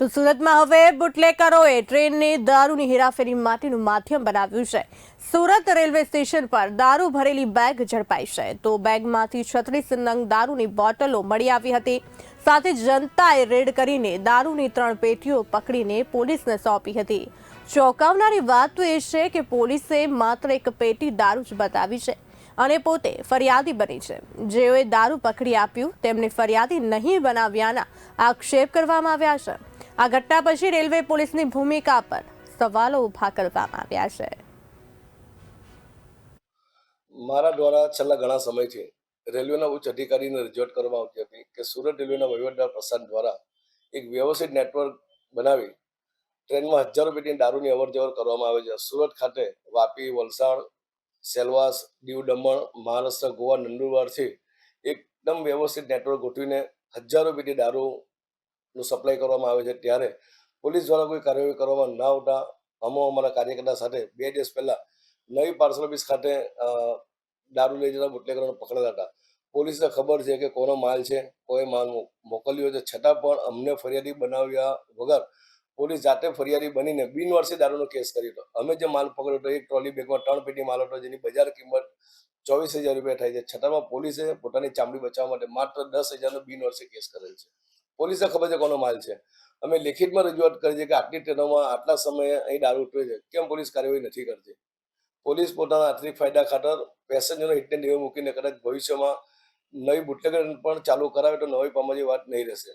તો સુરતમાં હવે બુટલેકરોએ ટ્રેનને દારૂની હેરાફેરી માટેનું માધ્યમ બનાવ્યું છે. સુરત રેલવે સ્ટેશન પર દારૂ ભરેલી બેગ ઝડપાઈ છે. તો બેગમાંથી છત્રીસ નંગ દારૂની બોટલો મળી આવી હતી. સાથે જનતાએ રેડ કરીને દારૂની ત્રણ પેટીઓ પકડીને પોલીસને સોંપી હતી. ચોંકાવનારી વાત તો એ છે કે પોલીસે માત્ર એક પેટી દારૂ જ બતાવી છે અને પોતે ફરિયાદી બની છે. જેઓએ દારૂ પકડી આપ્યું, તેમને ફરિયાદી નહીં બનાવ્યાના આક્ષેપ કરવામાં આવ્યા છે. આ ઘટના પછી રેલવે પોલીસની ભૂમિકા પર સવાલો ઊભા કરવામાં આવ્યા છે. મારા દ્વારા છેલ્લા ઘણા સમયથી રેલવેના ઉચ્ચ અધિકારીને રજૂઆત કરવામાં આવતી હતી કે સુરત રેલવેના વહીવટદાર પ્રશાંત દ્વારા એક વ્યવસ્થિત નેટવર્ક બનાવી ટ્રેનમાં હજારો પેટીની દારૂની અવર જવર કરવામાં આવે છે. સુરત ખાતે વાપી, વલસાડ, સેલવાસ, દીવ દમણ, મહારાષ્ટ્ર, ગોવા, નંદુરબારથી એકદમ વ્યવસ્થિત નેટવર્ક ગોઠવીને હજારો પેટી દારૂનું સપ્લાય કરવામાં આવે છે ત્યારે પોલીસ દ્વારા કોઈ કાર્યવાહી કરવામાં ના આવતા અમો અમારા કાર્યકર્તા સાથે બે દિવસ પહેલા નવી પાર્સલ ઓફિસ ખાતે દારૂ લઈ જતા બુટલેકરોને પકડેલા હતા. પોલીસને ખબર છે કે કોનો માલ છે કોઈ માલ મોકલ્યો છે. છતાં પણ અમને ફરિયાદી બનાવ્યા વગર પોલીસ જાતે ફરિયાદી બનીને બિનવારસી દારૂનો કેસ કર્યો હતો. અમે જે માલ પકડ્યો હતો એક ટ્રોલી બેગમાં ત્રણ પેટી માલ હતો જેની બજાર કિંમત ચોવીસ હજાર રૂપિયા થાય છે. છતાંમાં પોલીસે પોતાની ચામડી બચાવવા માટે માત્ર દસ હજારનો બિનવારસી કેસ કરેલ છે. પોલીસને ખબર છે કોનો માલ છે. અમે લેખિતમાં રજૂઆત કરી છે કે આટલી ટ્રેનોમાં આટલા સમયે અહીં દારૂ ઉઠવે છે. કેમ પોલીસ કાર્યવાહી નથી કરતી? પોલીસ પોતાના આર્થિક ફાયદા ખાતર પેસેન્જરનો હિતને નીવે મૂકીને કદાચ ભવિષ્યમાં નવી બુટલેગર પણ ચાલુ કરાવે તો નવી પામવાની વાત નહીં રહેશે.